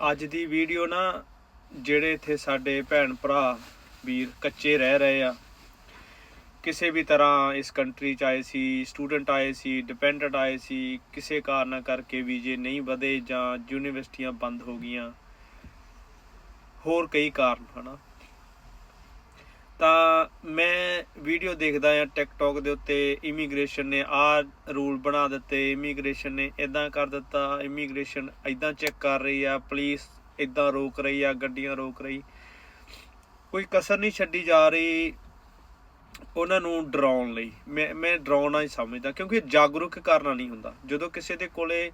ਅੱਜ ਦੀ ਵੀਡੀਓ ਨਾ ਜਿਹੜੇ ਇੱਥੇ ਸਾਡੇ ਭੈਣ ਭਰਾ ਵੀਰ ਕੱਚੇ ਰਹਿ ਰਹੇ ਆ, ਕਿਸੇ ਵੀ ਤਰ੍ਹਾਂ ਇਸ ਕੰਟਰੀ ਚ ਆਏ ਸੀ ਸਟੂਡੈਂਟ ਆਏ ਸੀ ਡਿਪੈਂਡੈਂਟ ਆਏ ਸੀ, ਕਿਸੇ ਕਾਰਨ ਕਰਕੇ ਵੀਜ਼ੇ ਨਹੀਂ ਵਧੇ ਜਾਂ ਯੂਨੀਵਰਸਿਟੀਆਂ ਬੰਦ ਹੋ ਗਈਆਂ, ਹੋਰ ਕਈ ਕਾਰਨ ਹਨਾ। ਤਾਂ ਮੈਂ ਵੀਡੀਓ ਦੇਖਦਾ ਆ ਟਿਕਟੌਕ ਦੇ ਉੱਤੇ ਇਮੀਗ੍ਰੇਸ਼ਨ ਨੇ ਆਹ ਰੂਲ ਬਣਾ ਦਿੱਤੇ ਇਮੀਗ੍ਰੇਸ਼ਨ ਨੇ ਇਦਾਂ ਕਰ ਦਿੱਤਾ ਇਮੀਗ੍ਰੇਸ਼ਨ ਇਦਾਂ ਚੈੱਕ ਕਰ ਰਹੀ ਆ ਪੁਲਿਸ ਇਦਾਂ ਰੋਕ ਰਹੀ ਆ, ਗੱਡੀਆਂ ਰੋਕ ਰਹੀ। ਕੋਈ ਕਸਰ ਨਹੀਂ ਛੱਡੀ ਜਾ ਰਹੀ ਉਹਨਾਂ ਨੂੰ ਡਰਾਉਣ ਲਈ। ਮੈਂ ਮੈਂ ਡਰਾਉਣਾ ਹੀ ਸਮਝਦਾ, ਕਿਉਂਕਿ ਜਾਗਰੂਕ ਕਰਨਾ ਨਹੀਂ ਹੁੰਦਾ। ਜਦੋਂ ਕਿਸੇ ਦੇ ਕੋਲੇ,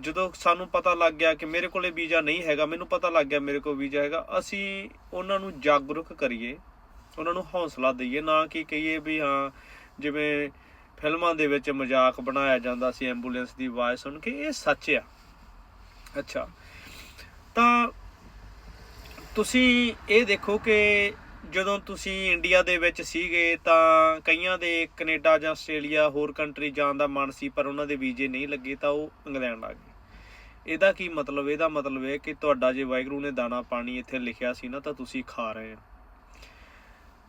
ਜਦੋਂ ਸਾਨੂੰ ਪਤਾ ਲੱਗ ਗਿਆ ਕਿ ਮੇਰੇ ਕੋਲੇ ਵੀਜ਼ਾ ਨਹੀਂ ਹੈਗਾ, ਮੈਨੂੰ ਪਤਾ ਲੱਗ ਗਿਆ ਮੇਰੇ ਕੋਲ ਵੀਜ਼ਾ ਹੈਗਾ, ਅਸੀਂ ਉਹਨਾਂ ਨੂੰ ਜਾਗਰੂਕ ਕਰੀਏ। ਉਹਨਾਂ ਨੂੰ ਹੌਸਲਾ ਦਈਏ, ਨਾ ਕਿ ਕਹੀਏ ਵੀ ਹਾਂ, ਜਿਵੇਂ ਫਿਲਮਾਂ ਦੇ ਵਿੱਚ ਮਜ਼ਾਕ ਬਣਾਇਆ ਜਾਂਦਾ ਸੀ, ਐਂਬੂਲੈਂਸ ਦੀ ਆਵਾਜ਼ ਸੁਣ ਕੇ, ਇਹ ਸੱਚ ਆ। ਅੱਛਾ। ਤਾਂ ਤੁਸੀਂ ਇਹ ਦੇਖੋ ਕਿ ਜਦੋਂ ਤੁਸੀਂ ਇੰਡੀਆ ਦੇ ਵਿੱਚ ਸੀਗੇ, ਤਾਂ ਕਈਆਂ ਦੇ ਕੈਨੇਡਾ ਜਾਂ ਆਸਟ੍ਰੇਲੀਆ, ਹੋਰ ਕੰਟਰੀ ਜਾਣ ਦਾ ਮਨ ਸੀ, ਪਰ ਉਹਨਾਂ ਦੇ ਵੀਜ਼ੇ ਨਹੀਂ ਲੱਗੇ, ਤਾਂ ਉਹ ਇੰਗਲੈਂਡ ਆ ਗਏ। ਇਹਦਾ ਕੀ ਮਤਲਬ? ਇਹਦਾ ਮਤਲਬ ਹੈ ਕਿ ਤੁਹਾਡਾ ਜੇ ਵਾਹਿਗੁਰੂ ਨੇ ਦਾਣਾ ਪਾਣੀ ਇੱਥੇ ਲਿਖਿਆ ਸੀ ਨਾ, ਤਾਂ ਤੁਸੀਂ ਖਾ ਰਹੇ ਹੋ।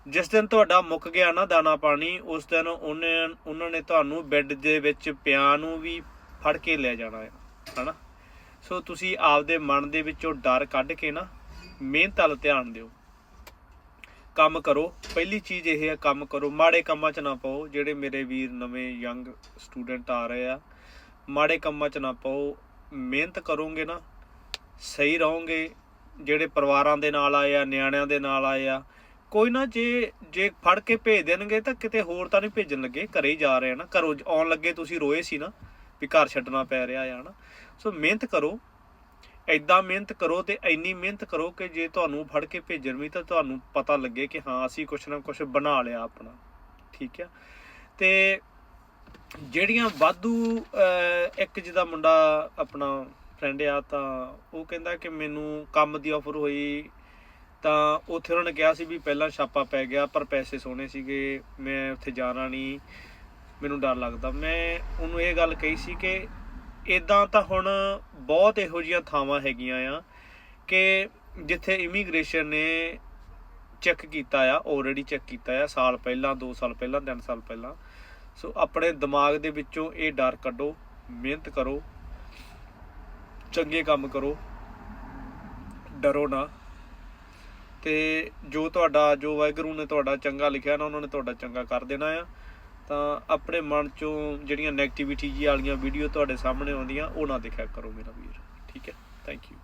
ਜਿਸ ਦਿਨ ਤੁਹਾਡਾ ਮੁੱਕ ਗਿਆ ਨਾ ਦਾਣਾ ਪਾਣੀ, ਉਸ ਦਿਨ ਉਹਨੇ, ਉਹਨਾਂ ਨੇ ਤੁਹਾਨੂੰ ਬੈੱਡ ਦੇ ਵਿੱਚ ਪਿਆ ਨੂੰ ਵੀ ਫੜ ਕੇ ਲੈ ਜਾਣਾ ਹੈ, ਹਨਾ? ਸੋ ਤੁਸੀਂ ਆਪਦੇ ਮਨ ਦੇ ਵਿੱਚੋਂ ਡਰ ਕੱਢ ਕੇ ਨਾ ਮਿਹਨਤ ਵੱਲ ਧਿਆਨ ਦਿਓ। ਕੰਮ ਕਰੋ। ਪਹਿਲੀ ਚੀਜ਼ ਇਹ ਹੈ, ਕੰਮ ਕਰੋ। ਮਾੜੇ ਕੰਮਾਂ 'ਚ ਨਾ ਪਾਓ, ਜਿਹੜੇ ਮੇਰੇ ਵੀਰ ਨਵੇਂ ਯੰਗ ਸਟੂਡੈਂਟ ਆ ਰਹੇ ਆ। ਮਾੜੇ ਕੰਮਾਂ 'ਚ ਨਾ ਪਾਓ। ਮਿਹਨਤ ਕਰੋਗੇ ਨਾ, ਸਹੀ ਰਹੋਗੇ। ਜਿਹੜੇ ਪਰਿਵਾਰਾਂ ਦੇ ਨਾਲ ਆਏ ਆ, ਨਿਆਣਿਆਂ ਦੇ ਨਾਲ ਆਏ ਆ ਕੋਈ ਨਾ ਜੇ ਜੇ ਫੜ ਕੇ ਭੇਜ ਦੇਣਗੇ ਤਾਂ ਕਿਤੇ ਹੋਰ ਤਾਂ ਨਹੀਂ ਭੇਜਣ ਲੱਗੇ, ਘਰੇ ਹੀ ਜਾ ਰਹੇ ਆ ਨਾ। ਘਰੋਂ ਆਉਣ ਲੱਗੇ ਤੁਸੀਂ ਰੋਏ ਸੀ ਨਾ ਵੀ ਘਰ ਛੱਡਣਾ ਪੈ ਰਿਹਾ ਆ ਨਾ। ਸੋ ਮਿਹਨਤ ਕਰੋ। ਐਦਾਂ ਮਿਹਨਤ ਕਰੋ ਤੇ ਇੰਨੀ ਮਿਹਨਤ ਕਰੋ ਕਿ ਜੇ ਤੁਹਾਨੂੰ ਫੜ ਕੇ ਭੇਜਣ ਵੀ ਤਾਂ ਤੁਹਾਨੂੰ ਪਤਾ ਲੱਗੇ ਕਿ ਹਾਂ, ਅਸੀਂ ਕੁਛ ਨਾ ਕੁਛ ਬਣਾ ਲਿਆ ਆਪਣਾ। ਠੀਕ ਆ? ਤੇ ਜਿਹੜੀਆਂ ਵਾਧੂ ਇੱਕ ਜਿਹਦਾ ਮੁੰਡਾ ਆਪਣਾ ਫਰੈਂਡ ਆ ਤਾਂ ਉਹ ਕਹਿੰਦਾ ਕਿ ਮੈਨੂੰ ਕੰਮ ਦੀ ਆਫਰ ਹੋਈ ਤਾਂ ਉੱਥੇ ਉਹਨਾਂ ਨੇ ਕਿਹਾ ਸੀ ਵੀ ਪਹਿਲਾਂ ਛਾਪਾ ਪੈ ਗਿਆ, ਪਰ ਪੈਸੇ ਸੋਹਣੇ ਸੀਗੇ, ਮੈਂ ਉੱਥੇ ਜਾਣਾ ਨਹੀਂ, ਮੈਨੂੰ ਡਰ ਲੱਗਦਾ। ਮੈਂ ਉਹਨੂੰ ਇਹ ਗੱਲ ਕਹੀ ਸੀ ਕਿ ਇਦਾਂ ਤਾਂ ਹੁਣ ਬਹੁਤ ਇਹੋ ਜਿਹੀਆਂ ਥਾਵਾਂ ਹੈਗੀਆਂ ਆ ਕਿ ਜਿੱਥੇ ਇਮੀਗ੍ਰੇਸ਼ਨ ਨੇ ਚੈੱਕ ਕੀਤਾ ਆ ਆਲਰੇਡੀ ਚੈੱਕ ਕੀਤਾ ਆ, ਸਾਲ ਪਹਿਲਾਂ 2 ਸਾਲ ਪਹਿਲਾਂ 3 ਸਾਲ ਪਹਿਲਾਂ। ਸੋ ਆਪਣੇ ਦਿਮਾਗ ਦੇ ਵਿੱਚੋਂ ਇਹ ਡਰ ਕੱਢੋ, ਮਿਹਨਤ ਕਰੋ, ਚੰਗੇ ਕੰਮ ਕਰੋ, ਡਰੋ ਨਾ। ਤੇ ਜੋ ਤੁਹਾਡਾ, ਜੋ ਵਾਹਿਗੁਰੂ ਨੇ ਤੁਹਾਡਾ ਚੰਗਾ ਲਿਖਿਆ ਨਾ, ਉਹਨਾਂ ਨੇ ਤੁਹਾਡਾ ਚੰਗਾ ਕਰ ਦੇਣਾ ਆ। ਤਾਂ ਆਪਣੇ ਮਨ ਚੋਂ ਜਿਹੜੀਆਂ 네ਗੇਟਿਵਿਟੀ ਜੀ ਵਾਲੀਆਂ ਵੀਡੀਓ ਤੁਹਾਡੇ ਸਾਹਮਣੇ ਆਉਂਦੀਆਂ ਉਹ ਨਾ ਦੇਖਿਆ ਕਰੋ ਮੇਰਾ ਵੀਰ। ਠੀਕ ਹੈ? Thank you